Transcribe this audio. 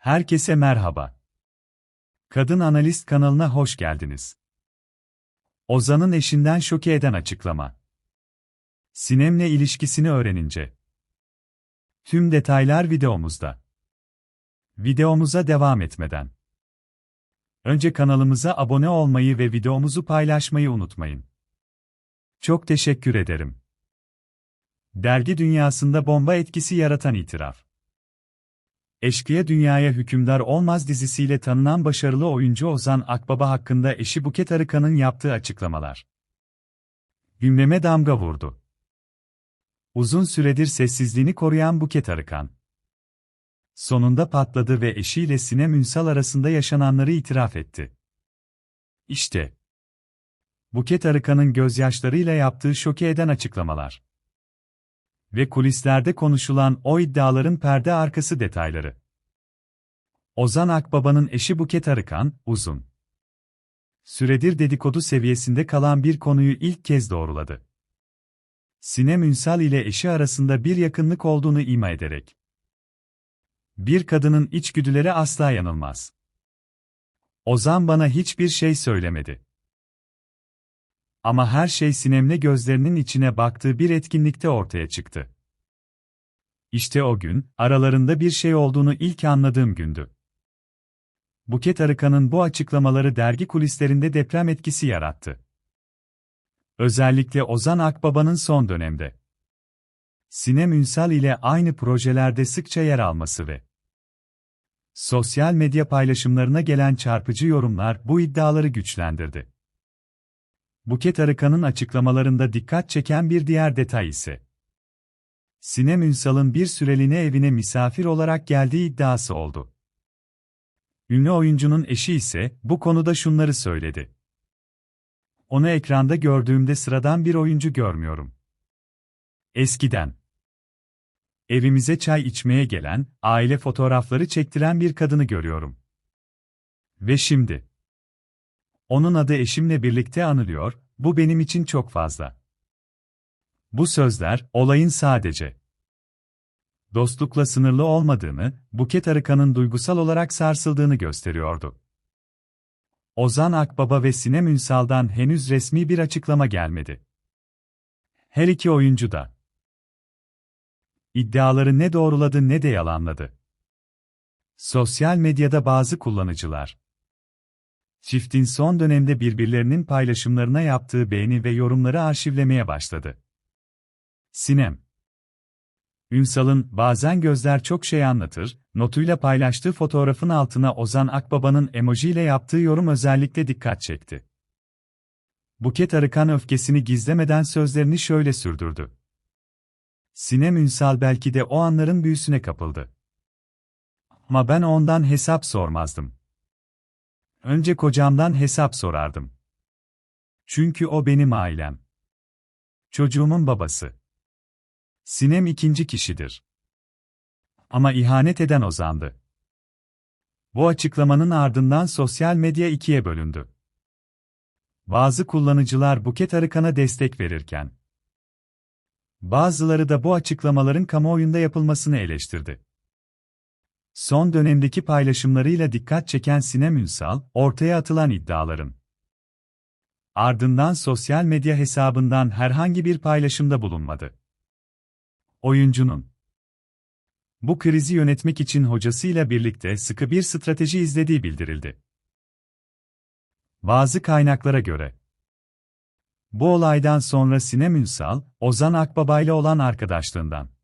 Herkese merhaba. Kadın Analist kanalına hoş geldiniz. Ozan'ın eşinden şoke eden açıklama. Sinem'le ilişkisini öğrenince. Tüm detaylar videomuzda. Videomuza devam etmeden. Önce kanalımıza abone olmayı ve videomuzu paylaşmayı unutmayın. Çok teşekkür ederim. Dergi dünyasında bomba etkisi yaratan itiraf. Eşkıya Dünyaya Hükümdar Olmaz dizisiyle tanınan başarılı oyuncu Ozan Akbaba hakkında eşi Buket Arıkan'ın yaptığı açıklamalar. Gündeme damga vurdu. Uzun süredir sessizliğini koruyan Buket Arıkan. Sonunda patladı ve eşiyle Sinem Ünsal arasında yaşananları itiraf etti. İşte. Buket Arıkan'ın gözyaşlarıyla yaptığı şoke eden açıklamalar ve kulislerde konuşulan o iddiaların perde arkası detayları. Ozan Akbaba'nın eşi Buket Arıkan, uzun süredir dedikodu seviyesinde kalan bir konuyu ilk kez doğruladı. Sinem Ünsal ile eşi arasında bir yakınlık olduğunu ima ederek. Bir kadının içgüdüleri asla yanılmaz. Ozan bana hiçbir şey söylemedi. Ama her şey Sinem'le gözlerinin içine baktığı bir etkinlikte ortaya çıktı. İşte o gün, aralarında bir şey olduğunu ilk anladığım gündü. Buket Arıkan'ın bu açıklamaları dergi kulislerinde deprem etkisi yarattı. Özellikle Ozan Akbaba'nın son dönemde. Sinem Ünsal ile aynı projelerde sıkça yer alması ve sosyal medya paylaşımlarına gelen çarpıcı yorumlar bu iddiaları güçlendirdi. Buket Arıkan'ın açıklamalarında dikkat çeken bir diğer detay ise Sinem Ünsal'ın bir süreliğine evine misafir olarak geldiği iddiası oldu. Ünlü oyuncunun eşi ise bu konuda şunları söyledi. Onu ekranda gördüğümde sıradan bir oyuncu görmüyorum. Eskiden evimize çay içmeye gelen, aile fotoğrafları çektiren bir kadını görüyorum. Ve şimdi onun adı eşimle birlikte anılıyor, bu benim için çok fazla. Bu sözler, olayın sadece dostlukla sınırlı olmadığını, Buket Arıkan'ın duygusal olarak sarsıldığını gösteriyordu. Ozan Akbaba ve Sinem Ünsal'dan henüz resmi bir açıklama gelmedi. Her iki oyuncu da iddiaları ne doğruladı ne de yalanladı. Sosyal medyada bazı kullanıcılar Çiftin son dönemde birbirlerinin paylaşımlarına yaptığı beğeni ve yorumları arşivlemeye başladı. Sinem Ünsal'ın bazen gözler çok şey anlatır, notuyla paylaştığı fotoğrafın altına Ozan Akbaba'nın emojiyle yaptığı yorum özellikle dikkat çekti. Buket Arıkan öfkesini gizlemeden sözlerini şöyle sürdürdü. Sinem Ünsal belki de o anların büyüsüne kapıldı. Ama ben ondan hesap sormazdım. Önce kocamdan hesap sorardım. Çünkü o benim ailem. Çocuğumun babası. Sinem ikinci kişidir. Ama ihanet eden Ozan'dı. Bu açıklamanın ardından sosyal medya ikiye bölündü. Bazı kullanıcılar Buket Arıkan'a destek verirken, bazıları da bu açıklamaların kamuoyunda yapılmasını eleştirdi. Son dönemdeki paylaşımlarıyla dikkat çeken Sinem Ünsal, ortaya atılan iddiaların ardından sosyal medya hesabından herhangi bir paylaşımda bulunmadı. Oyuncunun bu krizi yönetmek için hocasıyla birlikte sıkı bir strateji izlediği bildirildi. Bazı kaynaklara göre bu olaydan sonra Sinem Ünsal, Ozan Akbaba ile olan arkadaşlığından